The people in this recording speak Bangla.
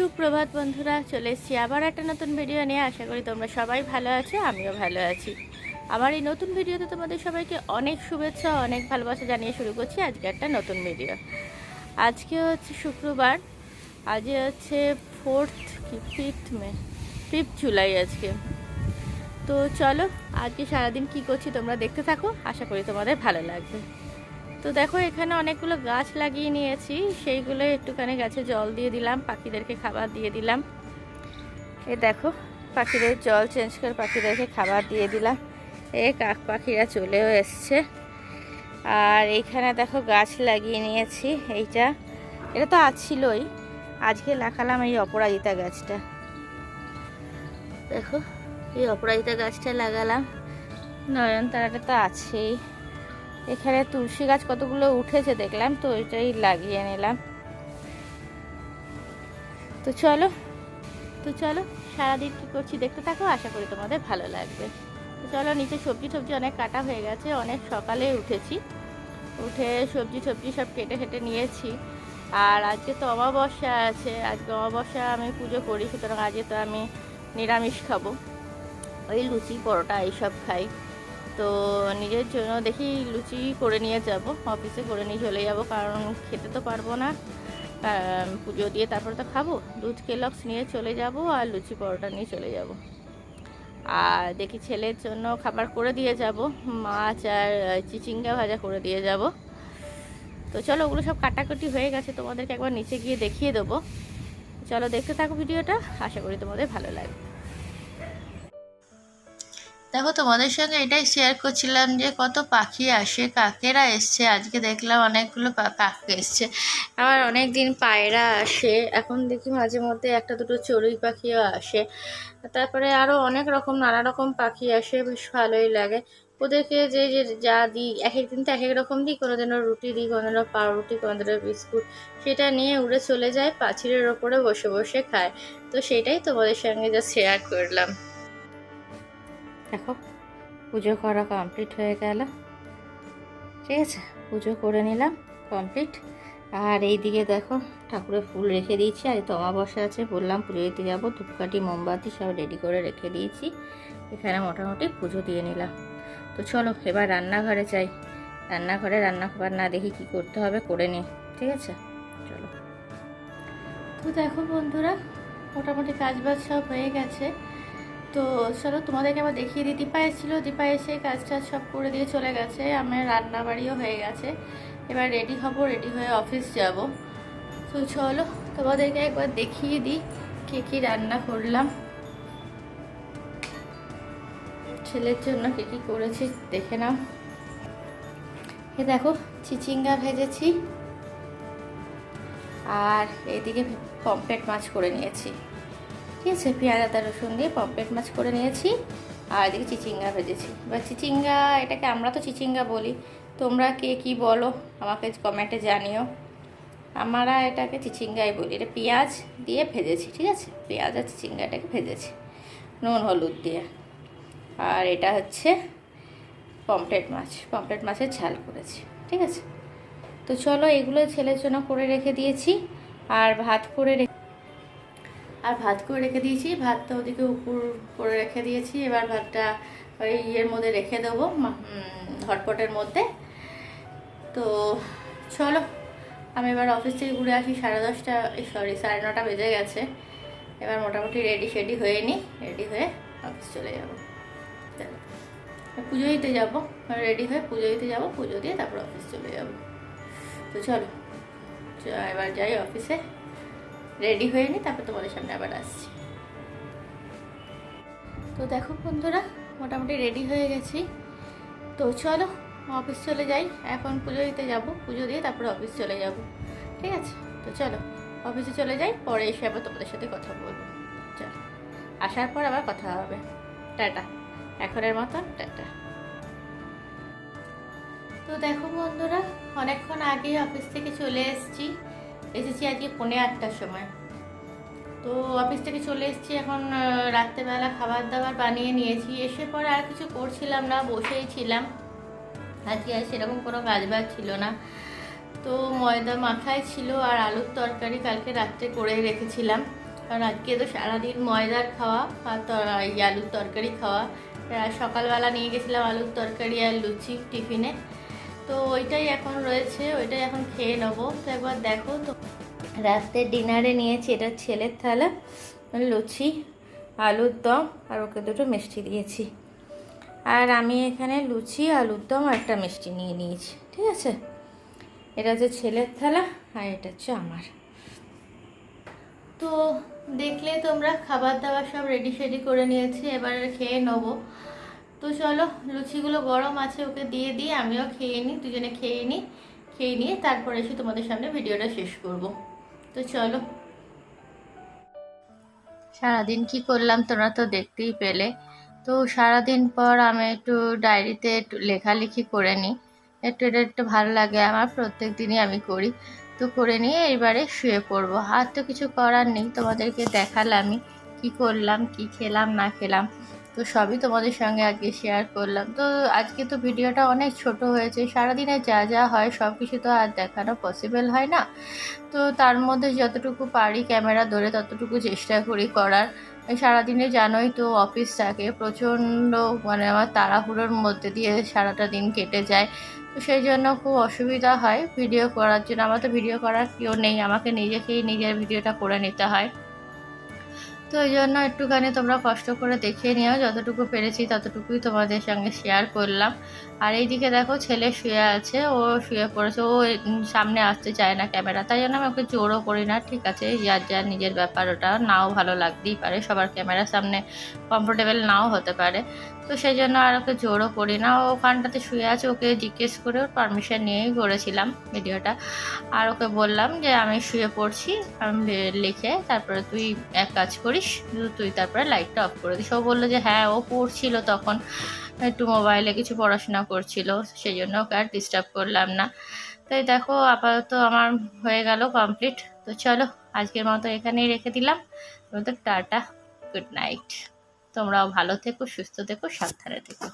সুপ্রভাত বন্ধুরা, চলে এসেছি আবার একটা নতুন ভিডিও নিয়ে। আশা করি তোমরা সবাই ভালো আছো, আমিও ভালো আছি। আমার এই নতুন ভিডিওতে তোমাদের সবাইকে অনেক শুভেচ্ছা, অনেক ভালোবাসা জানিয়ে শুরু করছি আজকে একটা নতুন ভিডিও আজকে হচ্ছে শুক্রবার, আজ হচ্ছে ফোর্থ কি ফিফথ মে ফিফথ জুলাই আজকে। তো চলো, আজকে সারাদিন কি করছি তোমরা দেখতে থাকো, আশা করি তোমাদের ভালো লাগবে। তো দেখো, এখানে অনেকগুলো গাছ লাগিয়ে নিয়েছি। সেইগুলো একটুখানি গাছে জল দিয়ে দিলাম, পাখিদেরকে খাবার দিয়ে দিলাম। এ দেখো, পাখিদের জল চেঞ্জ করে পাখিদেরকে খাবার দিয়ে দিলাম। এ কাক পাখিরা চলেও এসছে। আর এইখানে দেখো, গাছ লাগিয়ে নিয়েছি এইটা। এটা তো আছিলই আজকে লাগালাম এই অপরাজিতা গাছটা। দেখো, এই অপরাজিতা গাছটা লাগালাম। নয়নতারাটা তো আছেই। এখানে তুলসী গাছ কতগুলো উঠেছে দেখলাম, তো ওইটাই লাগিয়ে নিলাম। তো চলো তো চলো, সারাদিন কী করছি দেখতে থাকো, আশা করি তোমাদের ভালো লাগবে। তো চলো, নিচে সবজি টবজি অনেক কাটা হয়ে গেছে, অনেক সকালে উঠেছি। উঠে সবজি টবজি সব কেটে কেটে নিয়েছি। আর আজকে তো অমাবস্যা আছে, আজকে অমাবস্যা আমি পুজো করি, সুতরাং আজকে তো আমি নিরামিষ খাব। ওই লুচি, পরোটা, এইসব খাই। তো নিজের জন্য দেখি লুচি করে নিয়ে যাব অফিসে করে নিয়ে চলে যাব, কারণ খেতে তো পারব না। পুজো দিয়ে তারপরে তো খাব, দুধ কেলক্স নিয়ে চলে যাব আর লুচি পরোটা নিয়ে চলে যাব। আর দেখি ছেলের জন্য খাবার করে দিয়ে যাব, মাছ আর চিচিঙ্গা ভাজা করে দিয়ে যাব। তো চলো ওগুলো সব কাটাকুটি হয়ে গেছে, তোমাদেরকে একবার নিচে গিয়ে দেখিয়ে দেবো। চলো দেখতে থাকো ভিডিওটা, আশা করি তোমাদের ভালো লাগবে। দেখো, তোমাদের সঙ্গে এটাই শেয়ার করছিলাম যে কত পাখি আসে, কাকেরা এসছে। আজকে দেখলাম অনেকগুলো কাক এসছে। আবার অনেক দিন পায়রা আসে। এখন দেখি মাঝে মধ্যে একটা দুটো চড়ুই পাখিও আসে। তারপরে আরও অনেক রকম, নানা রকম পাখি আসে। বেশ ভালোই লাগে। ওদেরকে যে যে, যা দিই, এক এক দিন তো এক এক রকম দিই। কোনো দিনও রুটি দিই কোনো দিনও পাউরুটি কোনো দিনও বিস্কুট। সেটা নিয়ে উড়ে চলে যায় পাঁচিলের ওপরে বসে বসে খায়। তো সেটাই তোমাদের সঙ্গে যা শেয়ার করলাম। দেখো, পুজো করা কমপ্লিট হয়ে গেল। ঠিক আছে, পুজো করে নিলাম কমপ্লিট আর এই দিকে দেখো ঠাকুরের ফুল রেখে দিয়েছি, আর তো অমাবস্যা আছে, বললাম পুজো দিতে যাব, ধূপকাঠি, মোমবাতি সব রেডি করে রেখে দিয়েছি। এখানে মোটামুটি পুজো দিয়ে নিলাম। তো চলো, এবার রান্নাঘরে চাই রান্নাঘরে রান্না খাবার না দেখি কি করতে হবে করে নিই ঠিক আছে? চলো। তো দেখো বন্ধুরা, মোটামুটি কাজ বাজ সব হয়ে গেছে। তো চলো তোমাদেরকে আবার দেখিয়ে দিই। দীপা এসেছিল, দীপা এসে কাজ টাজ সব করে দিয়ে চলে গেছে। আমার রান্না বাড়িও হয়ে গেছে। এবার রেডি হব রেডি হয়ে অফিস যাব। তো চলো তোমাদেরকে একবার দেখিয়ে দিই কে কী রান্না করলাম। ছেলের জন্য কে কী করেছি দেখে নাও। এ দেখো, চিচিঙ্গা ভেজেছি। আর এদিকে পম্পেট মাছ করে নিয়েছি। ঠিক আছে পেঁয়াজ আদা রসুন দিয়ে পম্পেট মাছ করে নিয়েছি। আর এদিকে চিচিঙ্গা ভেজেছি। এবার চিচিঙ্গা, এটাকে আমরা তো চিচিঙ্গা বলি। তোমরা কে কি বলো, আমাকে কমেন্টে জানিও। আমরা এটাকে চিচিঙ্গাই বলি। এটা পেঁয়াজ দিয়ে ভেজেছি, ঠিক আছে? পেঁয়াজ আর চিচিঙ্গাটাকে ভেজেছি। নুন, হলুদ দিয়ে। আর এটা হচ্ছে পমপ্লেট মাছ। পমপ্লেট মাছের ঝাল করেছি, ঠিক আছে? তো চলো এগুলো ছেলের জন্য করে রেখে দিয়েছি। আর ভাত করে রেখে আর ভাত করে রেখে দিয়েছি। ভাতটা ওদিকে উপর করে রেখে দিয়েছি। এবার ভাতটা ওই ইয়ের মধ্যে রেখে দেবো হটপটের মধ্যে। তো চলো, আমি এবার অফিস থেকে ঘুরে আসি সাড়ে দশটা সরি সাড়ে নটা বেজে গেছে। এবার মোটামুটি রেডি শেডি হয়ে নিই রেডি হয়ে অফিস চলে যাব। পুজো দিতে যাব রেডি হয়ে পুজো দিতে যাব, পুজো দিয়ে তারপর অফিস চলে যাব। তো চলো এবার যাই অফিসে রেডি হয়ে নিই তারপর তোমাদের সামনে আবার আসছি। তো দেখো বন্ধুরা, মোটামুটি রেডি হয়ে গেছি। তো চলো, অফিস চলে যাই। এখন পুজো দিতে যাব, পুজো দিয়ে তারপরে অফিস চলে যাব। ঠিক আছে? তো চলো, অফিসে চলে যাই, পরে এসে আবার তোমাদের সাথে কথা বলব। চলো, আসার পর আবার কথা হবে। টাটা, এখনের মতন টাটা। তো দেখো বন্ধুরা, অনেকক্ষণ আগেই অফিস থেকে চলে এসেছি। এসেছি আজকে পৌনে আটটার সময়। তো অফিস থেকে চলে এসেছি, এখন রাত্রেবেলা খাবার দাবার বানিয়ে নিয়েছি। এসে পরে আর কিছু করছিলাম না, বসেই ছিলাম। আজকে আর সেরকম কোনো কাজ বাজ ছিল না। তো ময়দা মাখায় ছিল আর আলুর তরকারি কালকে রাত্রে করে রেখেছিলাম। কারণ আজকে তো সারাদিন ময়দার খাওয়া আর আলুর তরকারি খাওয়া। সকালবেলা নিয়ে গেছিলাম আলুর তরকারি আর লুচি টিফিনে। তো ওইটাই এখন রয়েছে, ওইটাই এখন খেয়ে নেব। তো একবার দেখো তো। রাতের ডিনারে নিয়েছি, এটা ছেলের থালা লুচি, আলুর দম, আর ওকে দুটো মিষ্টি দিয়েছি। আর আমি এখানে লুচি, আলুর দম, আর একটা মিষ্টি নিয়ে নিয়েছি, ঠিক আছে? এটা হচ্ছে ছেলের থালা, আর এটা হচ্ছে আমার। তো দেখলে তোমরা খাবার দাবার সব রেডি সেডি করে নিয়েছি, এবার খেয়ে নেব। তো চলো, লুচিগুলো গরম আছে, ওকে দিয়ে দিই, আমিও খেয়ে নিই, দুজনে খেয়ে নিই, খেয়ে নিয়ে তারপর এসে তোমাদের সামনে ভিডিওটা শেষ করব। তো চলো। সারাদিন কি করলাম তোমরা তো দেখতেই পেলে। তো সারাদিন পর আমি একটু ডায়েরিতে একটু লেখালেখি করে নিই। একটু এটা একটু ভালো লাগে, আমার প্রত্যেক দিনই আমি করি। তো করে নিয়ে এবারে শুয়ে পড়ব। আর তো কিছু করার নেই, তোমাদেরকে দেখালামই কি করলাম, কি খেলাম, না খেলাম। তো সবই তোমাদের সঙ্গে আজকে শেয়ার করলাম। তো আজকে তো ভিডিওটা অনেক ছোট হয়েছে, সারাদিনে যা যা হয় সব কিছু তো আর দেখানো পসিবল হয় না। তো তার মধ্যে যতটুকু পারি ক্যামেরা ধরে ততটুকু চেষ্টা করি করার। সারাদিনে জানোই তো অফিস থাকে, প্রচণ্ড মানে আমার তাড়াহুড়োর মধ্যে দিয়ে সারাটা দিন কেটে যায়। তো সেই জন্য খুব অসুবিধা হয় ভিডিও করার জন্য। আমার তো ভিডিও করার কেউ নেই, আমাকে নিজেকেই নিজের ভিডিওটা করে নিতে হয়। তো ওই জন্য একটুখানি তোমরা কষ্ট করে দেখে নিও, যতটুকু পেরেছি ততটুকুই তোমাদের সঙ্গে শেয়ার করলাম। আর এইদিকে দেখো ছেলে শুয়ে আছে, ও শুয়ে পড়েছে, ও সামনে আসতে চায় না ক্যামেরা তাই জন্য আমি ওকে জোরও করি না, ঠিক আছে যার যার নিজের ব্যাপার, ওটা নাও ভালো লাগতেই পারে, সবার ক্যামেরার সামনে কমফোর্টেবল নাও হতে পারে। তো সেই জন্য আর ওকে জোরও করি না ওখানটাতে শুয়ে আছে, ওকে জিজ্ঞেস করে ওর পারমিশন নিয়েই করেছিলাম ভিডিওটা। আর ওকে বললাম যে, আমি শুয়ে পড়ছি, আমি লিখে তারপরে তুই এক কাজ করিস শুধু তুই তারপরে লাইটটা অফ করে দিস ও বলল যে হ্যাঁ ও পড়ছিল তখন। একটু মোবাইলে কিছু পড়াশোনা করছিল সেই জন্য ওকে আর ডিস্টার্ব করলাম না। তাই দেখো, আপাতত আমার হয়ে গেল কমপ্লিট তো চলো, আজকের মতো এখানেই রেখে দিলাম। তোমাদের টাটা গুড নাইট তোমরাও ভালো থেকো, সুস্থ থেকো, সাবধানে থেকো।